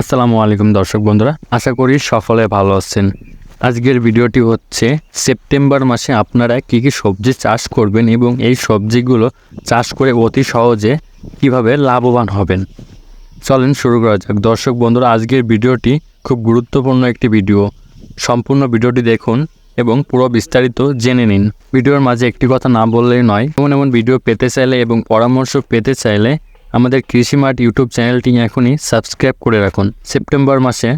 আসসালামু আলাইকুম দর্শক বন্ধুরা, আশা করি সকলে ভালো আছেন। আজকের ভিডিওটি হচ্ছে সেপ্টেম্বর মাসে আপনারা কী কী সবজি চাষ করবেন এবং এই সবজিগুলো চাষ করে অতি সহজে কীভাবে লাভবান হবেন। চলেন শুরু করা যাক। দর্শক বন্ধুরা, আজকের ভিডিওটি খুব গুরুত্বপূর্ণ একটি ভিডিও। সম্পূর্ণ ভিডিওটি দেখুন এবং পুরো বিস্তারিত জেনে নিন। ভিডিওর মাঝে একটি কথা না বললেই নয়, এমন এমন ভিডিও পেতে চাইলে এবং পরামর্শ পেতে চাইলে আমাদের কৃষি মাঠ ইউটিউব চ্যানেলটি এখনই সাবস্ক্রাইব করে রাখুন। সেপ্টেম্বর মাসে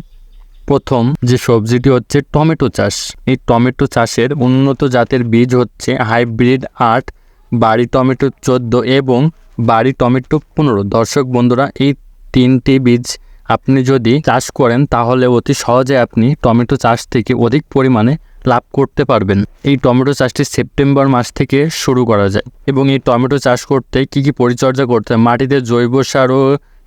প্রথম যে সবজিটি হচ্ছে টমেটো চাষ। এই টমেটো চাষের উন্নত জাতের বীজ হচ্ছে হাইব্রিড আট, বাড়ি টমেটো চোদ্দ এবং বাড়ি টমেটো পনেরো। দর্শক বন্ধুরা, এই তিনটি বীজ আপনি যদি চাষ করেন, তাহলে অতি সহজে আপনি টমেটো চাষ থেকে অধিক পরিমাণে লাভ করতে পারবেন। এই টমেটো চাষটি সেপ্টেম্বর মাস থেকে শুরু করা যায় এবং এই টমেটো চাষ করতে কি কি পরিচর্যা করতে হয়? মাটিতে জৈব সার ও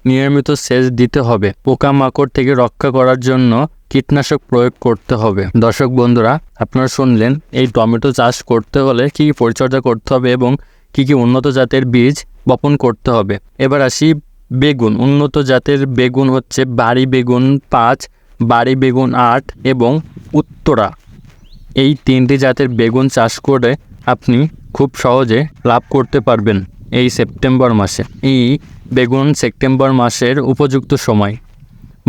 নিয়মিত সেচ দিতে হবে। পোকামাকড় থেকে রক্ষা করার জন্য কীটনাশক প্রয়োগ করতে হবে। দর্শক বন্ধুরা, আপনারা শুনলেন, এই টমেটো চাষ করতে হলে কি কি পরিচর্যা করতে হবে এবং কি কি উন্নত জাতের বীজ বপন করতে হবে। এবার আসি বেগুন। উন্নত জাতের বেগুন হচ্ছে বাড়ি বেগুন পাঁচ, বাড়ি বেগুন আট এবং উত্তরা। এই তিনটি জাতের বেগুন চাষ করে আপনি খুব সহজে লাভ করতে পারবেন এই সেপ্টেম্বর মাসে। এই বেগুন সেপ্টেম্বর মাসের উপযুক্ত সময়।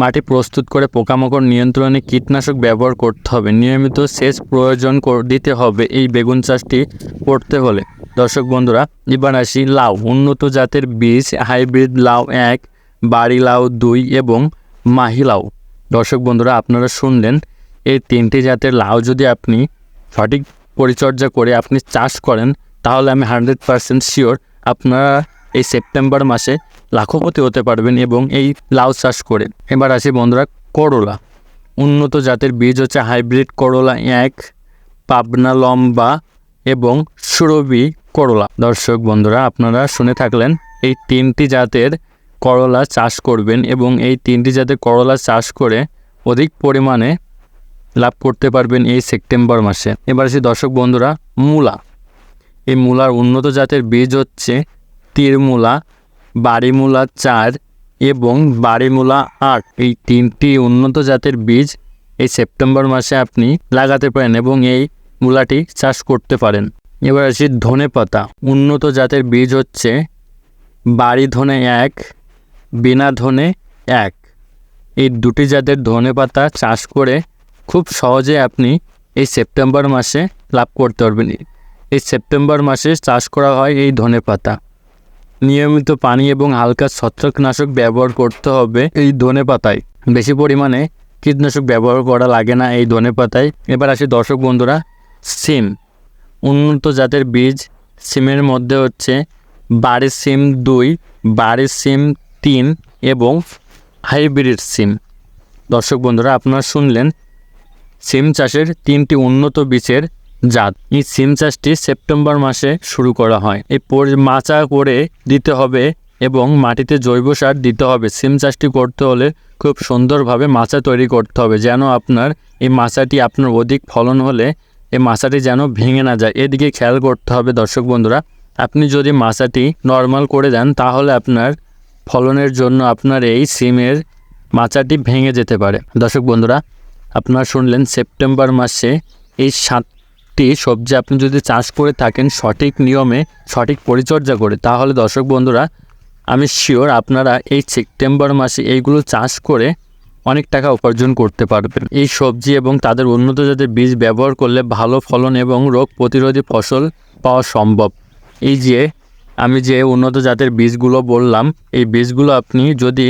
মাটি প্রস্তুত করে পোকামাকড় নিয়ন্ত্রণে কীটনাশক ব্যবহার করতে হবে। নিয়মিত সেচ প্রয়োজন দিতে হবে এই বেগুন চাষটি করতে হলে। দর্শক বন্ধুরা, এবার আসি লাউ। উন্নত জাতের বীজ হাইব্রিড লাউ এক, বাড়ি লাউ দুই এবং মাহি লাউ। দর্শক বন্ধুরা, আপনারা শুনলেন এই তিনটি জাতের লাউ যদি আপনি সঠিক পরিচর্যা করে আপনি চাষ করেন, তাহলে আমি হান্ড্রেড পারসেন্ট শিওর আপনারা এই সেপ্টেম্বর মাসে লাখপতি হতে পারবেন এবং এই লাউ চাষ করে। এবার আসি বন্ধুরা করলা। উন্নত জাতের বীজ হচ্ছে হাইব্রিড করলা এক, পাবনা লম্বা এবং সুরভি করলা। দর্শক বন্ধুরা, আপনারা শুনে থাকলেন এই তিনটি জাতের করলা চাষ করবেন এবং এই তিনটি জাতের করলা চাষ করে অধিক পরিমাণে লাভ করতে পারবেন এই সেপ্টেম্বর মাসে। এবার আসি দর্শক বন্ধুরা, মূলা। এই মূলার উন্নত জাতের বীজ হচ্ছে তীরমূলা বাড়িমূলা চার এবং বাড়িমূলা আট। এই তিনটি উন্নত জাতের বীজ এই সেপ্টেম্বর মাসে আপনি লাগাতে পারেন এবং এই মূলাটি চাষ করতে পারেন। এবার আসি ধনে পাতা। উন্নত জাতের বীজ হচ্ছে বাড়ি ধনে এক, বিনা ধনে এক। এই দুটি জাতের ধনে পাতা চাষ করে খুব সহজে আপনি এই সেপ্টেম্বর মাসে লাভ করতে পারবেন। এই সেপ্টেম্বর মাসে চাষ করা হয় এই ধনে পাতা। নিয়মিত পানি এবং হালকা ছত্রাকনাশক ব্যবহার করতে হবে এই ধনে পাতায়। বেশি পরিমাণে কীটনাশক ব্যবহার করা লাগে না এই ধনে পাতায়। এবার আসি দর্শক বন্ধুরা, সিম। উন্নত জাতের বীজ সিমের মধ্যে হচ্ছে বাড়ির সিম দুই, বাড়ির সিম তিন এবং হাইব্রিড সিম। দর্শক বন্ধুরা, আপনারা শুনলেন সিম চাষের তিনটি উন্নত বীজের জাত। এই সিম চাষটি সেপ্টেম্বর মাসে শুরু করা হয়। এই মাচা করে দিতে হবে এবং মাটিতে জৈব সার দিতে হবে। সিম চাষটি করতে হলে খুব সুন্দরভাবে মাচা তৈরি করতে হবে যেন আপনার এই মাচাটি আপনার অধিক ফলন হলে এই মাচাটি যেন ভেঙে না যায়। এদিকে খেয়াল করতে হবে দর্শক বন্ধুরা, আপনি যদি মাচাটি নর্মাল করে দেন তাহলে আপনার ফলনের জন্য আপনার এই সিমের মাচাটি ভেঙে যেতে পারে। দর্শক বন্ধুরা আপনারা শুনলেন সেপ্টেম্বর মাসে এই সাতটি সবজি আপনি যদি চাষ করে থাকেন সঠিক নিয়মে, সঠিক পরিচর্যা করে, তাহলে দর্শক বন্ধুরা, আমি শিওর আপনারা এই সেপ্টেম্বর মাসে এইগুলো চাষ করে অনেক টাকা উপার্জন করতে পারবেন। এই সবজি এবং তাদের উন্নত জাতের বীজ ব্যবহার করলে ভালো ফলন এবং রোগ প্রতিরোধী ফসল পাওয়া সম্ভব। এই যে, আমি যে উন্নত জাতের বীজগুলো বললাম, এই বীজগুলো আপনি যদি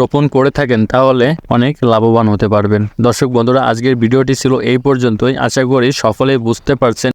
রোপণ করে থাকেন, তাহলে অনেক লাভবান হতে পারবেন। দর্শক বন্ধুরা, আজকের ভিডিওটি ছিল এই পর্যন্তই। আশা করি সকলেই বুঝতে পারছেন